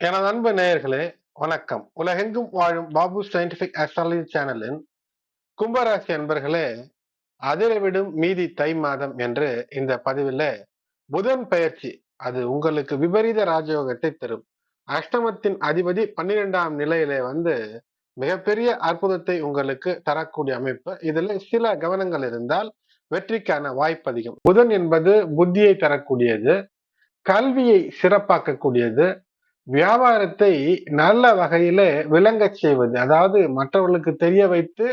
எனது அன்பு நேயர்களே வணக்கம். உலகெங்கும் வாழும் பாபு சயின்டிபிக் அஸ்ட்ராலஜி சேனலின் கும்பராசி அன்பர்களே அதிரவிடும் மீதி தை மாதம் என்று இந்த பதிவில் புதன் பயிற்சி அது உங்களுக்கு விபரீத ராஜயோகத்தை தரும். அஷ்டமத்தின் அதிபதி பன்னிரெண்டாம் நிலையிலே வந்து மிகப்பெரிய அற்புதத்தை உங்களுக்கு தரக்கூடிய அமைப்பு. இதில் சில கவனங்கள் இருந்தால் வெற்றிக்கான வாய்ப்பு அதிகம். புதன் என்பது புத்தியை தரக்கூடியது கல்வியை சிறப்பாக்கக்கூடியது வியாபாரத்தை நல்ல வகையில விளங்க செய்வது அதாவது மற்றவர்களுக்கு தெரிய வைத்து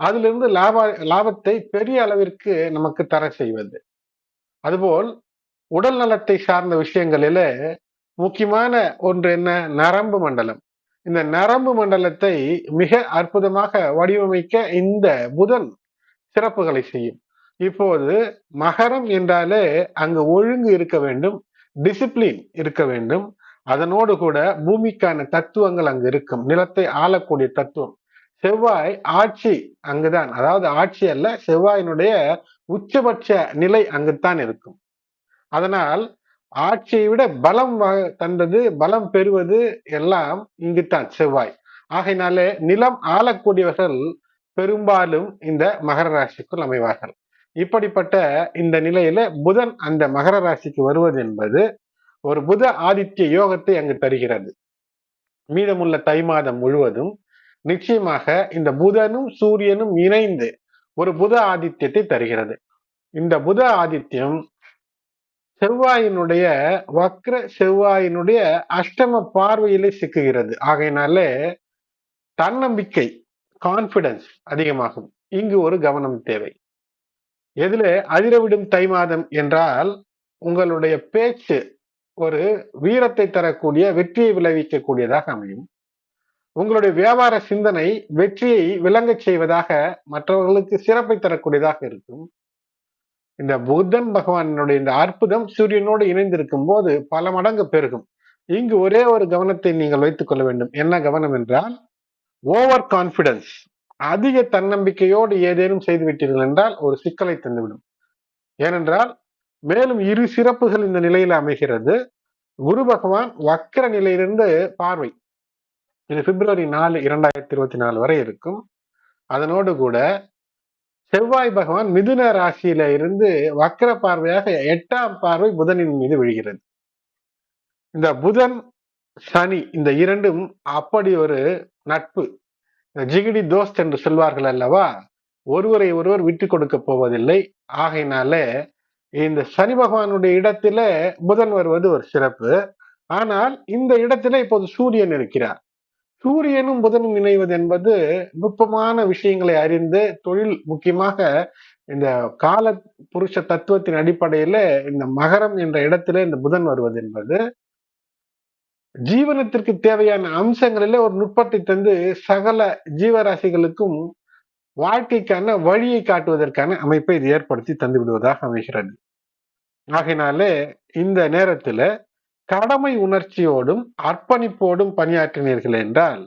அதிலிருந்து லாப லாபத்தை பெரிய அளவிற்கு நமக்கு தர செய்வது. அதுபோல் உடல் நலத்தை சார்ந்த விஷயங்களில முக்கியமான ஒன்று என்ன? நரம்பு மண்டலம். இந்த நரம்பு மண்டலத்தை மிக அற்புதமாக வடிவமைக்க இந்த புதன் சிறப்புகளை செய்யும். இப்போது மகரம் என்றாலே அங்கு ஒழுங்கு இருக்க வேண்டும் டிசிப்ளின் இருக்க வேண்டும் அதனோடு கூட பூமிக்கான தத்துவங்கள் அங்கு இருக்கும். நிலத்தை ஆளக்கூடிய தத்துவம். செவ்வாய் ஆட்சி அங்குதான். அதாவது ஆட்சி அல்ல செவ்வாயினுடைய உச்சபட்ச நிலை அங்குத்தான் இருக்கும். அதனால் ஆட்சியை விட பலம் தந்தது பலம் பெறுவது எல்லாம் இங்குத்தான் செவ்வாய். ஆகையினாலே நிலம் ஆளக்கூடியவர்கள் பெரும்பாலும் இந்த மகர ராசிக்குள் அமைவார்கள். இப்படிப்பட்ட இந்த நிலையில புதன் அந்த மகர ராசிக்கு வருவது என்பது ஒரு புத ஆதித்ய யோகத்தை அங்கு தருகிறது. மீதமுள்ள தை மாதம் முழுவதும் நிச்சயமாக இந்த புதனும் சூரியனும் இணைந்து ஒரு புத ஆதித்யத்தை தருகிறது. இந்த புத ஆதித்யம் செவ்வாயினுடைய வக்ர செவ்வாயினுடைய அஷ்டம பார்வையிலே சிக்குகிறது. ஆகையினாலே தன்னம்பிக்கை கான்பிடன்ஸ் அதிகமாகும். இங்கு ஒரு கவனம் தேவை. எதுல அதிரவிடும் தை மாதம் என்றால் உங்களுடைய பேச்சு ஒரு வீரத்தை தரக்கூடிய வெற்றியை விளைவிக்கக்கூடியதாக அமையும். உங்களுடைய வியாபார சிந்தனை வெற்றியை விளங்க செய்வதாக மற்றவர்களுக்கு சிறப்பை தரக்கூடியதாக இருக்கும். இந்த புத்தன் பகவானுடைய இந்த அற்புதம் சூரியனோடு இணைந்திருக்கும் போது பல மடங்கு பெருகும். இங்கு ஒரே ஒரு கவனத்தை நீங்கள் வைத்துக் கொள்ள வேண்டும். என்ன கவனம் என்றால் ஓவர் கான்பிடன்ஸ் அதிக தன்னம்பிக்கையோடு ஏதேனும் செய்து விட்டீர்கள் என்றால் ஒரு சிக்கலை தந்துவிடும். ஏனென்றால் மேலும் இரு சிறப்புகள் இந்த நிலையில அமைகிறது. குரு பகவான் வக்கர நிலையிலிருந்து பார்வை. இது பிப்ரவரி நாலு இரண்டாயிரத்தி இருபத்தி நாலு வரை இருக்கும். அதனோடு கூட செவ்வாய் பகவான் மிதுன ராசியில இருந்து வக்கர பார்வையாக எட்டாம் பார்வை புதனின் மீது விழுகிறது. இந்த புதன் சனி இந்த இரண்டும் அப்படி ஒரு நட்பு. இந்த ஜிகிடி தோஸ்த் என்று சொல்வார்கள் அல்லவா? ஒருவரை ஒருவர் விட்டு கொடுக்க போவதில்லை. ஆகையினால இந்த சனி பகவானுடைய இடத்துல புதன் வருவது ஒரு சிறப்பு. ஆனால் இந்த இடத்துல இப்போது சூரியன் இருக்கிறார். சூரியனும் புதனும் இணைவது என்பது நுட்பமான விஷயங்களை அறிந்து தொழில் முக்கியமாக இந்த கால புருஷ தத்துவத்தின் அடிப்படையில இந்த மகரம் என்ற இடத்துல இந்த புதன் வருவது என்பது ஜீவனத்திற்கு தேவையான அம்சங்களில ஒரு நுட்பத்தை தந்து சகல ஜீவராசிகளுக்கும் வாழ்க்கைக்கான வழியை காட்டுவதற்கான அமைப்பை இது ஏற்படுத்தி தந்து விடுவதாக அமைகிறது. ஆகையினாலே இந்த நேரத்துல கடமை உணர்ச்சியோடும் அர்ப்பணிப்போடும் பணியாற்றினீர்கள் என்றால்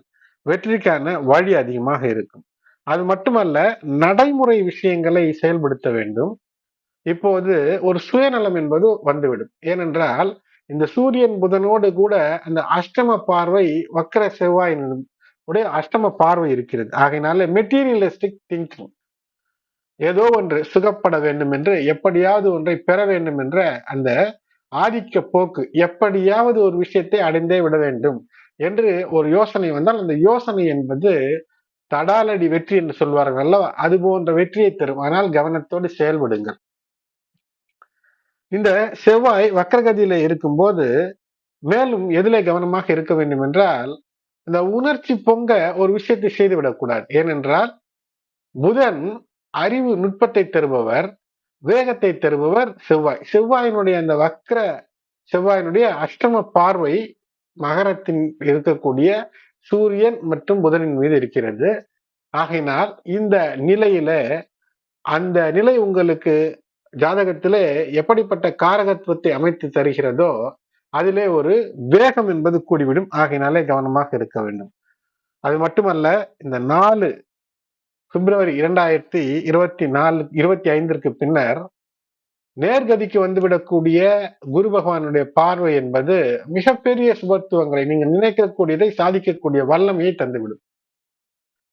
வெற்றிக்கான வழி அதிகமாக இருக்கும். அது மட்டுமல்ல நடைமுறை விஷயங்களை செயல்படுத்த வேண்டும். இப்போது ஒரு சுயநலம் என்பது வந்துவிடும். ஏனென்றால் இந்த சூரியன் புதனோடு கூட அந்த அஷ்டம பார்வை வக்கர செவ்வாய் உடைய அஷ்டம பார்வை இருக்கிறது. ஆகையினால மெட்டீரியலிஸ்டிக் திங்கிங் ஏதோ ஒன்று சுகப்பட வேண்டும் என்று எப்படியாவது ஒன்றை பெற வேண்டும் என்ற அந்த ஆதிக்க போக்கு எப்படியாவது ஒரு விஷயத்தை அடைந்தே விட வேண்டும் என்று ஒரு யோசனை வந்தால் அந்த யோசனை என்பது தடாலடி வெற்றி என்று சொல்வார்கள் அல்லவா? அது போன்ற வெற்றியை தரும். ஆனால் கவனத்தோடு செயல்படுங்கள். இந்த செவ்வாய் வக்கரகதியில இருக்கும்போது மேலும் எதில கவனமாக இருக்க வேண்டும் என்றால் இந்த உணர்ச்சி பொங்க ஒரு விஷயத்தை செய்துவிடக்கூடாது. ஏனென்றால் புதன் அறிவு நுட்பத்தை தருபவர் வேகத்தை தருபவர் செவ்வாய். செவ்வாயினுடைய அந்த வக்ர செவ்வாயினுடைய அஷ்டம பார்வை மகரத்தின் இருக்கக்கூடிய சூரியன் மற்றும் புதனின் மீது இருக்கிறது. ஆகையினால் இந்த நிலையில அந்த நிலை உங்களுக்கு ஜாதகத்திலே எப்படிப்பட்ட காரகத்துவத்தை அமைத்து தருகிறதோ அதிலே ஒரு வேகம் என்பது கூடிவிடும். ஆகையினாலே கவனமாக இருக்க வேண்டும். அது மட்டுமல்ல இந்த நாலு பிப்ரவரி இரண்டாயிரத்தி இருபத்தி நாலு இருபத்தி ஐந்திற்கு பின்னர் நேர்கதிக்கு வந்துவிடக்கூடிய குரு பகவானுடைய பார்வை என்பது மிகப்பெரிய சுபத்துவங்களை நீங்க நினைக்கக்கூடியதை சாதிக்கக்கூடிய வல்லமையை தந்துவிடும்.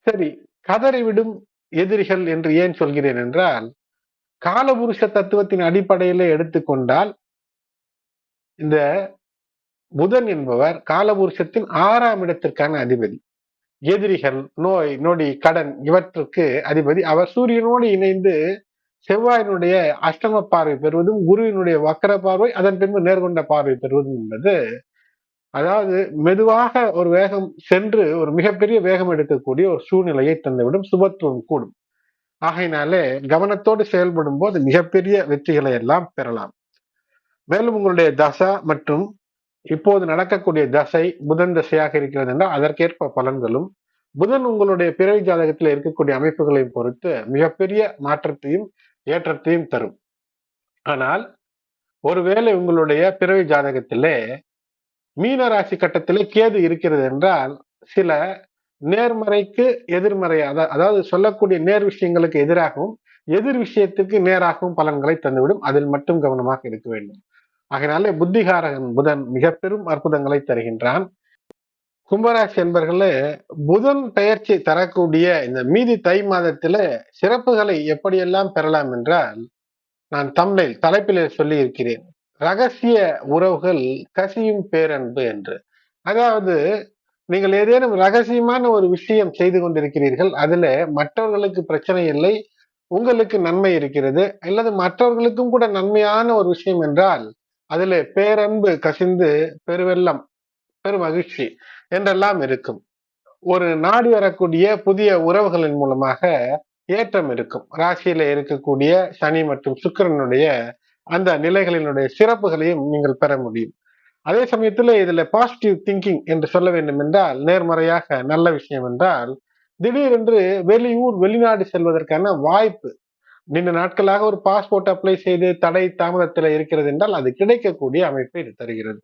சரி கதறிவிடும் எதிரிகள் என்று ஏன் சொல்கிறேன் என்றால் காலபுருஷ தத்துவத்தின் அடிப்படையில எடுத்துக்கொண்டால் இந்த புதன் என்பவர் காலபுருஷத்தின் ஆறாம் இடத்திற்கான அதிபதி. எதிரிகள் நோய் நொடி கடன் இவற்றுக்கு அதிபதி. அவர் சூரியனோடு இணைந்து செவ்வாயினுடைய அஷ்டம பார்வை பெறுவதும் குருவினுடைய வக்கர பார்வை அதன் பின்பு நேர்கொண்ட பார்வை பெறுவதும் என்பது அதாவது மெதுவாக ஒரு வேகம் சென்று ஒரு மிகப்பெரிய வேகம் எடுக்கக்கூடிய ஒரு சூழ்நிலையை தந்துவிடும் சுபத்துவம் கூடும். ஆகையினாலே கவனத்தோடு செயல்படும் போது மிகப்பெரிய வெற்றிகளை எல்லாம் பெறலாம். மேலும் உங்களுடைய தசா மற்றும் இப்போது நடக்கக்கூடிய தசை புதன் தசையாக இருக்கிறது என்றால் அதற்கேற்ப பலன்களும் புதன் உங்களுடைய பிறவி ஜாதகத்தில் இருக்கக்கூடிய அமைப்புகளையும் பொறுத்து மிகப்பெரிய மாற்றத்தையும் ஏற்றத்தையும் தரும். ஆனால் ஒருவேளை உங்களுடைய பிறவி ஜாதகத்திலே மீன ராசி கட்டத்திலே கேது இருக்கிறது என்றால் சில நேர்மறைக்கு எதிர்மறை அதாவது சொல்லக்கூடிய நேர் விஷயங்களுக்கு எதிராகவும் எதிர் விஷயத்துக்கு நேராகவும் பலன்களை தந்துவிடும். அதில் மட்டும் கவனமாக இருக்க வேண்டும். ஆகினாலே புத்திகாரகன் புதன் மிக பெரும் அற்புதங்களை தருகின்றான். கும்பராசி என்பர்களே புதன் பெயர்ச்சி தரக்கூடிய இந்த மீதி தை மாதத்தில சிறப்புகளை எப்படியெல்லாம் பெறலாம் என்றால் நான் தமிழில் தலைப்பிலே சொல்லி இருக்கிறேன் ரகசிய உறவுகள் கசியும் பேரன்பு என்று. அதாவது நீங்கள் ஏதேனும் ரகசியமான ஒரு விஷயம் செய்து கொண்டிருக்கிறீர்கள் அதுல மற்றவர்களுக்கு பிரச்சனை இல்லை உங்களுக்கு நன்மை இருக்கிறது அல்லது மற்றவர்களுக்கும் கூட நன்மையான ஒரு விஷயம் என்றால் அதில் பேரன்பு கசிந்து பெருவெல்லம் பெருமகிழ்ச்சி என்றெல்லாம் இருக்கும். ஒரு நாடி வரக்கூடிய புதிய உறவுகளின் மூலமாக ஏற்றம் இருக்கும். ராசியில இருக்கக்கூடிய சனி மற்றும் சுக்கரனுடைய அந்த நிலைகளினுடைய சிறப்புகளையும் நீங்கள் பெற முடியும். அதே சமயத்துல இதுல பாசிட்டிவ் திங்கிங் என்று சொல்ல வேண்டும் என்றால் நேர்மறையாக நல்ல விஷயம் என்றால் திடீரென்று வெளியூர் வெளிநாடு செல்வதற்கான வாய்ப்பு நீண்ட நாட்களாக ஒரு பாஸ்போர்ட் அப்ளை செய்து தடை தாமதத்தில் இருக்கிறது என்றால் அது கிடைக்கக்கூடிய அமைப்பை இது தருகிறது.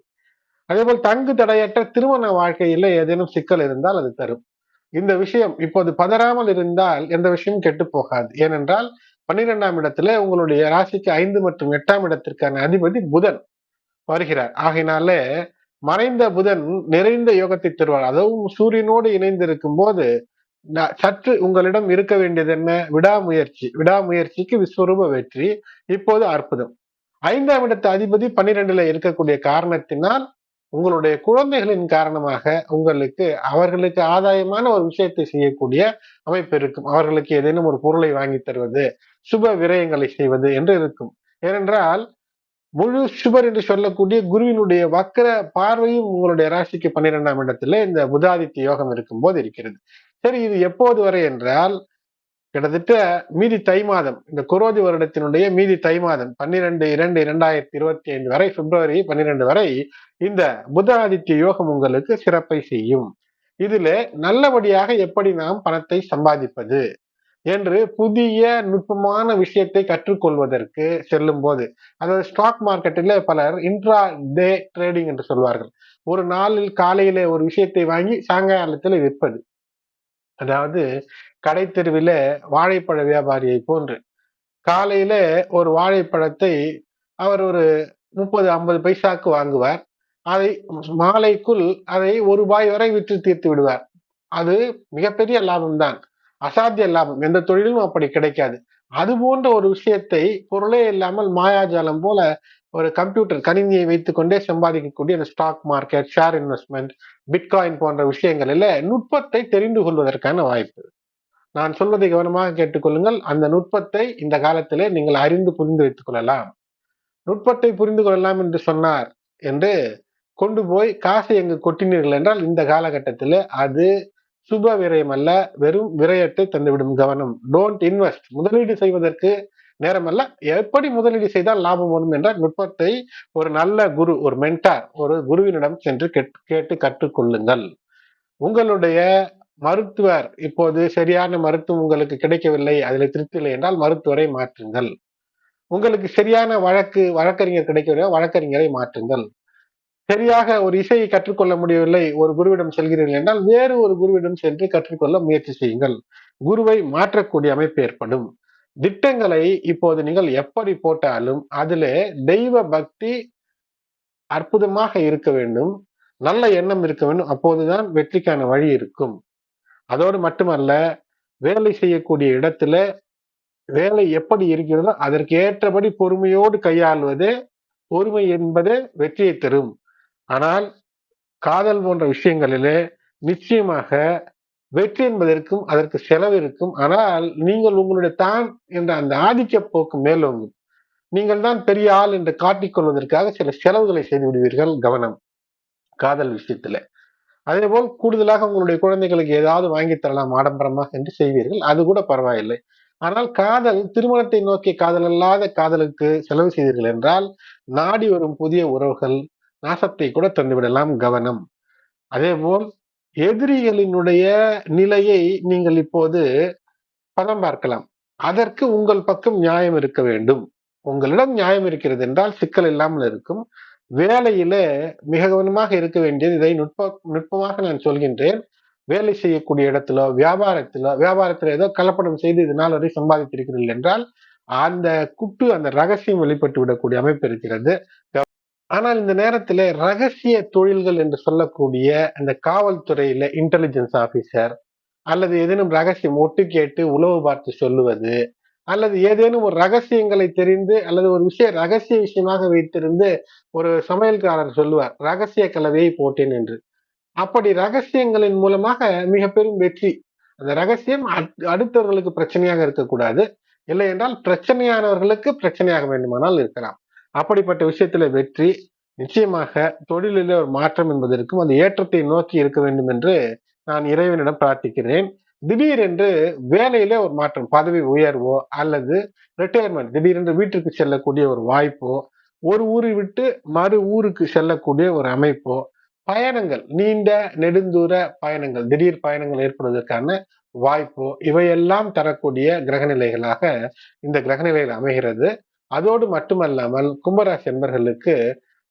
அதேபோல் தங்கு தடையற்ற திருமண வாழ்க்கையில் ஏதேனும் சிக்கல் இருந்தால் அது தரும். இந்த விஷயம் இப்போது பதறாமல் இருந்தால் எந்த விஷயமும் கெட்டு போகாது. ஏனென்றால் பன்னிரெண்டாம் இடத்துல உங்களுடைய ராசிக்கு ஐந்து மற்றும் எட்டாம் இடத்திற்கான அதிபதி புதன் வருகிறார். ஆகையினாலே மறைந்த புதன் நிறைந்த யோகத்தை தருவார். அதுவும் சூரியனோடு இணைந்திருக்கும் போது சற்று உங்களிடம் இருக்க வேண்டியது என்ன விடாமுயற்சி. விடாமுயற்சிக்கு விஸ்வரூப வெற்றி இப்போது அற்புதம். ஐந்தாம் இடத்து அதிபதி பன்னிரெண்டுல இருக்கக்கூடிய காரணத்தினால் உங்களுடைய குழந்தைகளின் காரணமாக உங்களுக்கு அவர்களுக்கு ஆதாயமான ஒரு விஷயத்தை செய்யக்கூடிய அமைப்பு இருக்கும். அவர்களுக்கு ஏதேனும் ஒரு பொருளை வாங்கி தருவது சுப விரயங்களை செய்வது என்று இருக்கும். ஏனென்றால் முழு சுபர் என்று சொல்லக்கூடிய குருவினுடைய வக்கர பார்வையும் உங்களுடைய ராசிக்கு பன்னிரெண்டாம் இடத்துல இந்த புதாதித்ய யோகம் இருக்கும் போது இருக்கிறது. சரி இது எப்போது வரை என்றால் கிட்டத்தட்ட மீதி தை மாதம் இந்த குரோதி வருடத்தினுடைய மீதி தை மாதம் பன்னிரெண்டு இரண்டு இரண்டாயிரத்தி இருபத்தி ஐந்து வரை பிப்ரவரி பன்னிரெண்டு வரை இந்த புத ஆதித்ய யோகம் உங்களுக்கு சிறப்பை செய்யும். இதுல நல்லபடியாக எப்படி நாம் பணத்தை சம்பாதிப்பது என்று புதிய நுட்பமான விஷயத்தை கற்றுக்கொள்வதற்கு செல்லும் போது அதாவது ஸ்டாக் மார்க்கெட்டில் பலர் இன்ட்ரா டே ட்ரேடிங் என்று சொல்வார்கள். ஒரு நாளில் காலையில ஒரு விஷயத்தை வாங்கி சாயங்காலத்தில் விற்பது. அதாவது கடை தெருவில் வாழைப்பழ வியாபாரியை போன்று. காலையில ஒரு வாழைப்பழத்தை அவர் ஒரு முப்பது ஐம்பது பைசாக்கு வாங்குவார். அதை மாலைக்குள் அதை ஒரு ரூபாய் வரை விற்று தீர்த்து விடுவார். அது மிகப்பெரிய லாபம் தான். அசாத்திய லாபம். எந்த தொழிலும் அப்படி கிடைக்காது. அது போன்ற ஒரு விஷயத்தை பொருளே இல்லாமல் மாயாஜாலம் போல ஒரு கம்ப்யூட்டர் கணினியை வைத்துக்கொண்டே சம்பாதிக்கக்கூடிய அந்த stock market share investment bitcoin போன்ற விஷயங்களில் நுட்பத்தை தெரிந்து கொள்வதற்கான வாய்ப்பு. நான் சொல்வதை கவனமாக கேட்டுக்கொள்ளுங்கள். அந்த நுட்பத்தை இந்த காலத்திலே நீங்கள் அறிந்து புரிந்து வைத்துக் கொள்ளலாம். நுட்பத்தை புரிந்து கொள்ளலாம் என்று சொன்னார் என்று கொண்டு போய் காசை எங்கு கொட்டினீர்கள் என்றால் இந்த காலகட்டத்தில் அது சுப விரயம் அல்ல. வெறும் விரயத்தை தந்துவிடும் கவனம். டோன்ட் இன்வெஸ்ட் முதலீடு செய்வதற்கு நேரமல்ல. எப்படி முதலீடு செய்தால் லாபம் வரும் என்ற நுட்பத்தை ஒரு நல்ல குரு ஒரு மென்டார் ஒரு குருவினிடம் சென்று கேட்டு கற்றுக்கொள்ளுங்கள். உங்களுடைய மருத்துவர் இப்போது சரியான மருத்துவம் உங்களுக்கு கிடைக்கவில்லை அதில் திருப்தி இல்லை என்றால் மருத்துவரை மாற்றுங்கள். உங்களுக்கு சரியான வழக்கு வழக்கறிஞர் கிடைக்கவில்லை வழக்கறிஞரை மாற்றுங்கள். சரியாக ஒரு இசையை கற்றுக்கொள்ள முடியவில்லை ஒரு குருவிடம் செல்கிறீர்கள் என்றால் வேறு ஒரு குருவிடம் சென்று கற்றுக்கொள்ள முயற்சி செய்யுங்கள். குருவை மாற்றக்கூடிய அமைப்பு ஏற்படும். திட்டங்களை இப்போது நீங்கள் எப்படி போட்டாலும் அதிலே தெய்வ பக்தி அற்புதமாக இருக்க வேண்டும். நல்ல எண்ணம் இருக்க வேண்டும். அப்போதுதான் வெற்றிக்கான வழி இருக்கும். அதோடு மட்டுமல்ல வேலை செய்யக்கூடிய இடத்துல வேலை எப்படி இருக்கிறதோ அதற்கு ஏற்றபடி பொறுமையோடு கையாள்வதே பொறுமை என்பது வெற்றியை தரும். ஆனால் காதல் போன்ற விஷயங்களிலே நிச்சயமாக வெற்றி என்பதற்கும் அதற்கு செலவு இருக்கும். ஆனால் நீங்கள் உங்களுடைய தான் என்ற அந்த ஆதிக்க போக்கு மேலோங்கும். நீங்கள் தான் பெரிய ஆள் என்று காட்டிக்கொள்வதற்காக சில செலவுகளை செய்து விடுவீர்கள் கவனம் காதல் விஷயத்துல. அதே போல் கூடுதலாக உங்களுடைய குழந்தைகளுக்கு ஏதாவது வாங்கி தரலாம் ஆடம்பரமாக என்று செய்வீர்கள். அது கூட பரவாயில்லை. ஆனால் காதல் திருமணத்தை நோக்கிய காதல் அல்லாத காதலுக்கு செலவு செய்தீர்கள் என்றால் நாடி வரும் புதிய உறவுகள் நாசத்தை கூட தந்துவிடலாம் கவனம். அதே போல் எதிரிகளினுடைய நிலையை நீங்கள் இப்போது பதம் பார்க்கலாம். அதற்கு உங்கள் பக்கம் நியாயம் இருக்க வேண்டும். உங்களிடம் நியாயம் இருக்கிறது என்றால் சிக்கல் இல்லாமல் இருக்கும். வேலையில மிக கவனமாக இருக்க வேண்டியது இதை நுட்ப நுட்பமாக நான் சொல்கின்றேன். வேலை செய்யக்கூடிய இடத்திலோ வியாபாரத்திலோ வியாபாரத்தில் ஏதோ கலப்படம் செய்து இதனால் வரை சம்பாதித்திருக்கிறீர்கள் என்றால் அந்த குட்டு அந்த ரகசியம் வெளிப்பட்டு விடக்கூடிய அமைப்பு இருக்கிறது. ஆனால் இந்த நேரத்துல ரகசிய தொழில்கள் என்று சொல்லக்கூடிய அந்த காவல்துறையில இன்டெலிஜென்ஸ் ஆபீசர் அல்லது ஏதேனும் ரகசியம் ஒட்டு கேட்டு உளவு பார்த்து சொல்லுவது அல்லது ஏதேனும் ஒரு ரகசியங்களை தெரிந்து அல்லது ஒரு விஷய ரகசிய விஷயமாக வைத்திருந்து ஒரு சமையல்காரர் சொல்லுவார் ரகசிய கலவையை போட்டேன் என்று. அப்படி ரகசியங்களின் மூலமாக மிக பெரும் வெற்றி. அந்த ரகசியம் அடுத்தவர்களுக்கு பிரச்சனையாக இருக்கக்கூடாது. இல்லை என்றால் பிரச்சனையானவர்களுக்கு பிரச்சனையாக வேண்டுமானால் இருக்கலாம். அப்படிப்பட்ட விஷயத்துல வெற்றி நிச்சயமாக தொழிலில் ஒரு மாற்றம் என்பதற்கும் அந்த ஏற்றத்தை நோக்கி இருக்க வேண்டும் என்று நான் இறைவனிடம் பிரார்த்திக்கிறேன். திடீரென்று வேலையில ஒரு மாற்றம் பதவி உயர்வோ அல்லது ரிட்டையர்மெண்ட் திடீரென்று வீட்டுக்கு செல்லக்கூடிய ஒரு வாய்ப்போ ஒரு ஊரை விட்டு மறு ஊருக்கு செல்லக்கூடிய ஒரு அமைப்போ பயணங்கள் நீண்ட நெடுந்தூர பயணங்கள் திடீர் பயணங்கள் ஏற்படுவதற்கான வாய்ப்போ இவையெல்லாம் தரக்கூடிய கிரகநிலைகளாக இந்த கிரகநிலைகள் அமைகிறது. அதோடு மட்டுமல்லாமல் கும்பராசி என்பர்களுக்கு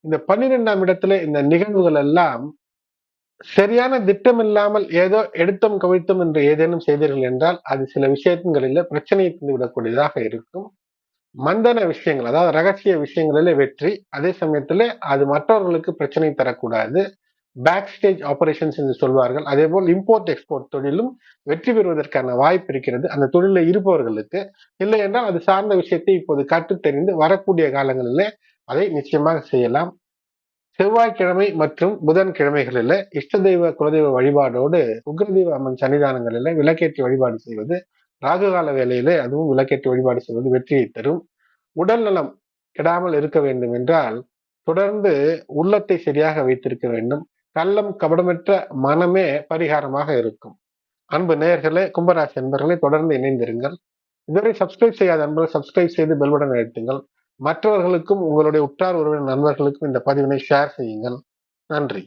இந்த பன்னிரெண்டாம் இடத்துல இந்த நிகழ்வுகள் எல்லாம் சரியான திட்டம் இல்லாமல் ஏதோ எடுத்தோம் கவிழ்த்தோம் என்று ஏதேனும் செய்தீர்கள் என்றால் அது சில விஷயங்களில் பிரச்சனையை தந்து விடக்கூடியதாக இருக்கும். மந்தன விஷயங்கள் அதாவது ரகசிய விஷயங்களில வெற்றி அதே சமயத்துல அது மற்றவர்களுக்கு பிரச்சனை தரக்கூடாது. பேக் ஸ்டேஜ் ஆபரேஷன்ஸ் என்று சொல்வார்கள். அதே போல் இம்போர்ட் எக்ஸ்போர்ட் தொழிலும் வெற்றி பெறுவதற்கான வாய்ப்பு இருக்கிறது. அந்த தொழிலில் இருப்பவர்களுக்கு இல்லை என்றால் அது சார்ந்த விஷயத்தை இப்போது கற்று தெரிந்து வரக்கூடிய காலங்களில் அதை நிச்சயமாக செய்யலாம். செவ்வாய்க்கிழமை மற்றும் புதன்கிழமைகளில் இஷ்ட தெய்வ குலதெய்வ வழிபாடோடு உக்ரதெய்வ அம்மன் சன்னிதானங்களில் விளக்கேற்றி வழிபாடு செய்வது ராகுகால வேலையிலே அதுவும் விளக்கேற்றி வழிபாடு செய்வது வெற்றியை தரும். உடல் நலம் கெடாமல் இருக்க வேண்டும் என்றால் தொடர்ந்து உள்ளத்தை சரியாக வைத்திருக்க வேண்டும். கள்ளம் கபடமற்ற மனமே பரிகாரமாக இருக்கும். அன்பு நேயர்களே கும்பராசி அன்பர்களை தொடர்ந்து இணைந்திருங்கள். இதுவரை சப்ஸ்கிரைப் செய்யாத அன்பர்கள் சப்ஸ்கிரைப் செய்து பெல்படன் அழுத்துங்கள். மற்றவர்களுக்கும் உங்களுடைய உற்றார் உறவினர் நண்பர்களுக்கும் இந்த பதிவினை ஷேர் செய்யுங்கள். நன்றி.